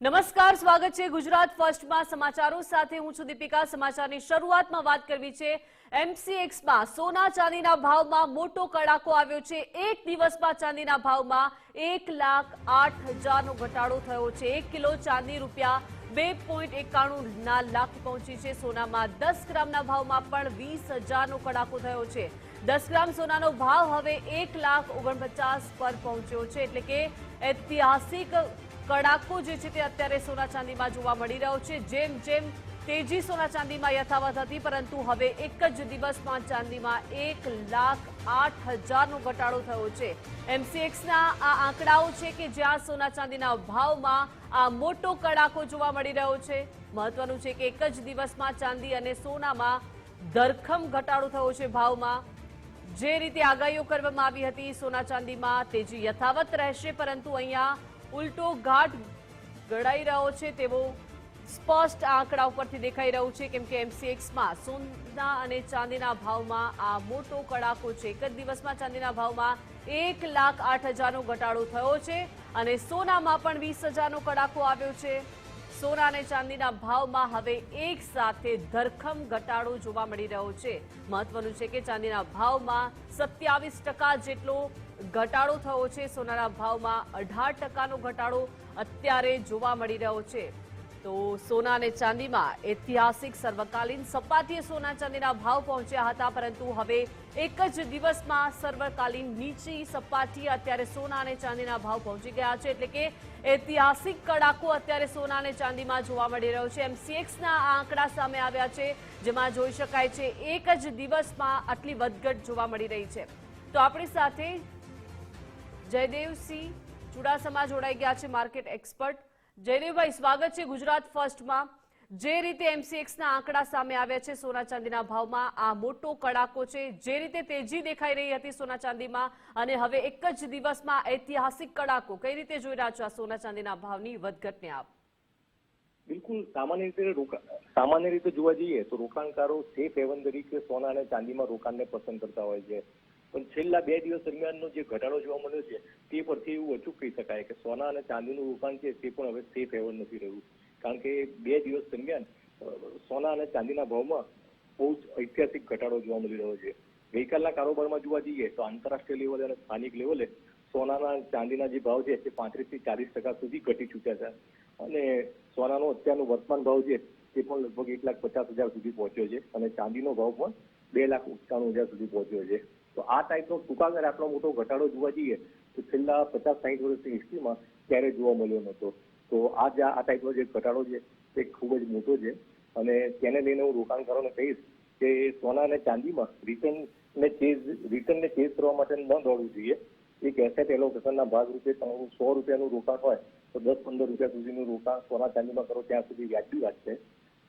નમસ્કાર, સ્વાગત છે ગુજરાત ફર્સ્ટમાં સમાચારો સાથે હું છું દીપિકા. સમાચારની શરૂઆતમાં વાત કરવી છે એમસીએક્સમાં સોના ચાંદીના ભાવમાં મોટો કડાકો આવ્યો છે. એક દિવસમાં ચાંદીના ભાવમાં એક લાખ આઠ હજારનો ઘટાડો થયો છે. એક કિલો ચાંદી રૂપિયા બે પોઈન્ટ એકાણું ના લાખ પહોંચી છે. સોનામાં દસ ગ્રામના ભાવમાં પણ વીસ હજારનો કડાકો થયો છે. દસ ગ્રામ સોનાનો ભાવ હવે એક લાખ ઓગણપચાસ પર પહોંચ્યો છે. એટલે કે ઐતિહાસિક કડાકો જે છે તે અત્યારે સોના ચાંદીમાં જોવા મળી રહ્યો છે. જેમ જેમ તેજી સોના ચાંદીમાં યથાવત હતી, પરંતુ હવે એક જ દિવસમાં ચાંદીમાં એક લાખ આઠ હજારનો ઘટાડો થયો છે. એમસીએક્સના આ આંકડાઓ છે કે જ્યાં સોના ચાંદીના ભાવમાં આ મોટો કડાકો જોવા મળી રહ્યો છે. મહત્વનું છે કે એક જ દિવસમાં ચાંદી અને સોનામાં ધરખમ ઘટાડો થયો છે ભાવમાં. જે રીતે આગાહીઓ કરવામાં આવી હતી, સોના ચાંદીમાં તેજી યથાવત રહેશે, પરંતુ અહીંયા ઉલટો ઘાટ ઘડાઈ રહ્યો છે તેવો સ્પષ્ટ આંકડા ઉપરથી દેખાઈ રહ્યું છે, કેમ કે એમસીએક્સમાં સોના અને ચાંદીના ભાવમાં આ મોટો કડાકો છે. એક જ દિવસમાં ચાંદીના ભાવમાં એક લાખ આઠ હજારનો ઘટાડો થયો છે અને સોનામાં પણ વીસ હજારનો કડાકો આવ્યો છે. સોના અને ચાંદીના ભાવમાં હવે એક સાથે ધરખમ ઘટાડો જોવા મળી રહ્યો છે. મહત્વનું છે કે ચાંદીના ભાવમાં સત્યાવીસ ટકા જેટલો ઘટાડો થયો છે. સોનાના ભાવમાં અઢાર ટકાનો ઘટાડો અત્યારે જોવા મળી રહ્યો છે. તો સોના અને ચાંદીમાં ઐતિહાસિક સર્વકાલીન સપાટીએ સોના ચાંદીના ભાવ પહોંચ્યા હતા, પરંતુ હવે એક જ દિવસમાં સર્વકાલીન નીચી સપાટીએ અત્યારે સોના અને ચાંદીના ભાવ પહોંચી ગયા છે. એટલે કે ઐતિહાસિક કડાકો અત્યારે સોના અને ચાંદીમાં જોવા મળી રહ્યો છે. એમસીએક્સના આ આંકડા સામે આવ્યા છે, જેમાં જોઈ શકાય છે એક જ દિવસમાં આટલી વધઘટ જોવા મળી રહી છે. તો આપણી સાથે જયદેવસિંહ ચુડાસમા જોડાઈ ગયા છે, માર્કેટ એક્સપર્ટ. જયદેવભાઈ, સ્વાગત છે ગુજરાત ફર્સ્ટમાં. જે રીતે એમસીએક્સના આંકડા સામે આવ્યા છે સોના ચાંદીના ભાવમાં, આ મોટો કડાકો છે. જે રીતે તેજી દેખાઈ રહી હતી સોના ચાંદીમાં અને હવે એક જ દિવસમાં ઐતિહાસિક કડાકો. કઈ રીતે જોઈ રહ્યા છો આ સોના ચાંદીના ભાવની વધઘટને આપ? બિલકુલ સામાન્ય રીતે સામાન્ય રીતે જોવા જઈએ તો રોકાણકારો સેફ હેવન તરીકે સોના અને ચાંદીમાં રોકાણને પસંદ કરતા હોય છે. પણ છેલ્લા બે દિવસ દરમિયાનનો જે ઘટાડો જોવા મળ્યો છે, તે પરથી એવું અચૂક કહી શકાય કે સોના અને ચાંદીનું રોકાણ છે, તે પણ હવે સેફ હેવન નથી રહ્યું. કારણ કે બે દિવસ દરમિયાન સોના અને ચાંદીના ભાવમાં બહુ જ ઐતિહાસિક ઘટાડો જોવા મળી રહ્યો છે. ગઈકાલના કારોબારમાં જોવા જઈએ તો આંતરરાષ્ટ્રીય લેવલે અને સ્થાનિક લેવલે સોનાના ચાંદીના જે ભાવ છે, તે પાંત્રીસથી ચાલીસ ટકા સુધી ઘટી ચૂક્યા છે. અને સોનાનો અત્યારનો વર્તમાન ભાવ છે, તે પણ લગભગ એક લાખ પચાસ હજાર સુધી પહોંચ્યો છે અને ચાંદીનો ભાવ પણ બે લાખ એકાણું હજાર સુધી પહોંચ્યો છે. તો આ ટાઈપનો ટૂંકા ગાળે આટલો મોટો ઘટાડો જોવા જઈએ, તો છેલ્લા પચાસ સાહીઠ વર્ષની હિસ્ટ્રીમાં ક્યારે જોવા મળ્યો નહોતો. તો આ જે આ ટાઈપનો જે ઘટાડો છે, તે ખૂબ જ મોટો છે. અને તેને લઈને હું રોકાણકારોને કહીશ કે સોના અને ચાંદીમાં રિટર્ન ને ચેઝ રિટર્ન ને ચેઝ કરવા માટે ન દોડવું જોઈએ. એક એસેટ એલોકેશનના ભાગરૂપે તમારું સો રૂપિયાનું રોકાણ હોય, તો દસ પંદર રૂપિયા સુધીનું રોકાણ સોના ચાંદીમાં કરો, ત્યાં સુધી વ્યાજબી વાત છે.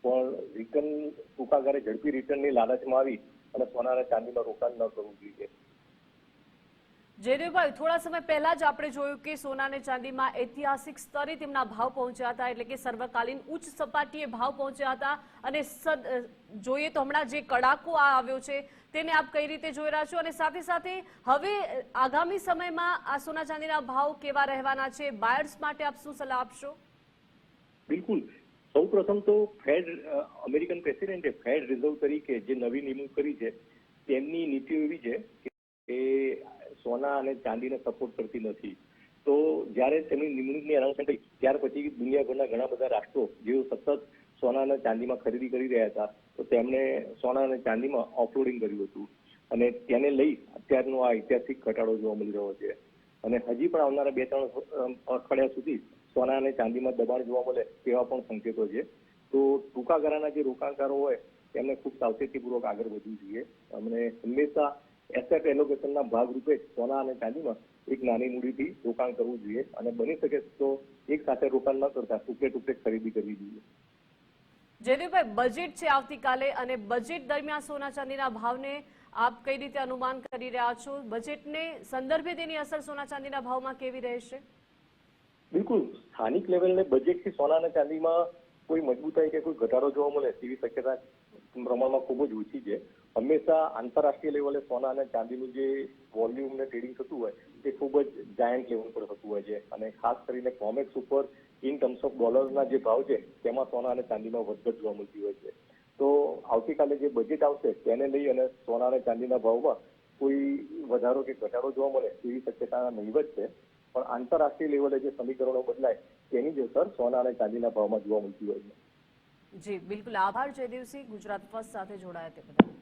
પણ રિટર્ન ટૂંકા ગાળે ઝડપી રિટર્નની લાલચમાં આવી અને સોના અને ચાંદીમાં રોકાણ ન કરવું જોઈએ. જયદેવભાઈ થોડા સમય પહેલા જ આપણે જોયું કે સોના અને ચાંદીમાં ઐતિહાસિક સ્તરે તેમના ભાવ પહોંચ્યા હતા, એટલે કે સર્વકાલીન ઉચ્ચ સપાટીએ ભાવ પહોંચ્યા હતા. અને જોઈએ તો હમણાં જે કડાકો આવ્યો છે, તેને આપ કઈ રીતે જોઈ રહ્યા છો? અને સાથે સાથે હવે આગામી સમયમાં આ સોના ચાંદીના ભાવ કેવા રહેવાના છે? બાયર્સ માટે આપ શું સલાહ આપશો? બિલકુલ. સૌ પ્રથમ તો ફેડ અમેરિકન પ્રેસિડેન્ટે ફેડ રિઝર્વ તરીકે જે નવી નિમણૂક કરી છે, તેમની નીતિઓ એવી છે કે સોના અને ચાંદીને સપોર્ટ કરતી નથી. તો જ્યારે તેમની નિમણૂકની અનાઉન્સમેન્ટ થઈ, ત્યાર પછી દુનિયાભરના ઘણા બધા રાષ્ટ્રો જેઓ સતત સોના અને ચાંદીમાં ખરીદી કરી રહ્યા હતા, તો તેમણે સોના અને ચાંદીમાં ઓફલોડિંગ કર્યું હતું. અને તેને લઈ અત્યારનો આ ઐતિહાસિક ઘટાડો જોવા મળી રહ્યો છે. અને હજી પણ આવનારા બે ત્રણ અઠવાડિયા સુધી સોના અને ચાંદીમાં દબાણ જોવા મળે તેવા પણ સંકેતો છે. તો ટૂંકા ગાળાના જે રોકાણકારો હોય, તેમને ખૂબ સાવચેતીપૂર્વક આગળ વધવું જોઈએ. અને હંમેશા એસેટ એલોકેશનના ભાગરૂપે સોના અને ચાંદીમાં એક નાની મૂડીથી રોકાણ કરવું જોઈએ અને બની શકે તો એક સાથે રોકાણ ન કરતા ટુકડે ટુકડે ખરીદી કરવી જોઈએ. જયદેવભાઈ બજેટ છે આવતીકાલે અને બજેટ દરમિયાન સોના ચાંદીના ભાવને આપ કઈ રીતે અનુમાન કરી રહ્યા છો? બજેટને સંદર્ભે તેની અસર સોના ચાંદીના ભાવમાં કેવી રહેશે? બિલકુલ. સ્થાનિક લેવલને બજેટથી સોના અને ચાંદીમાં કોઈ મજબૂતાઈ કે કોઈ ઘટાડો જોવા મળે તેવી શક્યતા પ્રમાણમાં ખૂબ જ ઓછી છે. હંમેશા આંતરરાષ્ટ્રીય લેવલે સોના અને ચાંદીનું જે વોલ્યુમ ને ટ્રેડિંગ થતું હોય તે ખૂબ જ જાયન્ટ લેવલ પર થતું હોય છે. અને ખાસ કરીને કોમેક્સ ઉપર ઇન ટર્મ્સ ઓફ ડોલરના જે ભાવ છે, તેમાં સોના અને ચાંદીમાં વધઘટ જોવા મળતી હોય છે. તો આવતીકાલે જે બજેટ આવશે, તેને લઈ અને સોના અને ચાંદીના ભાવમાં કોઈ વધારો કે ઘટાડો જોવા મળે તેવી શક્યતા નહીવત છે. પણ આંતરરાષ્ટ્રીય લેવલે જે સમીકરણો બદલાય, તેની જ અસર સોના અને ચાંદીના ભાવમાં જોવા મળતી હોય છે. જી, બિલકુલ. આભાર જયદેવસિંહ, ગુજરાત ફર્સ્ટ સાથે જોડાયા તે બદલ.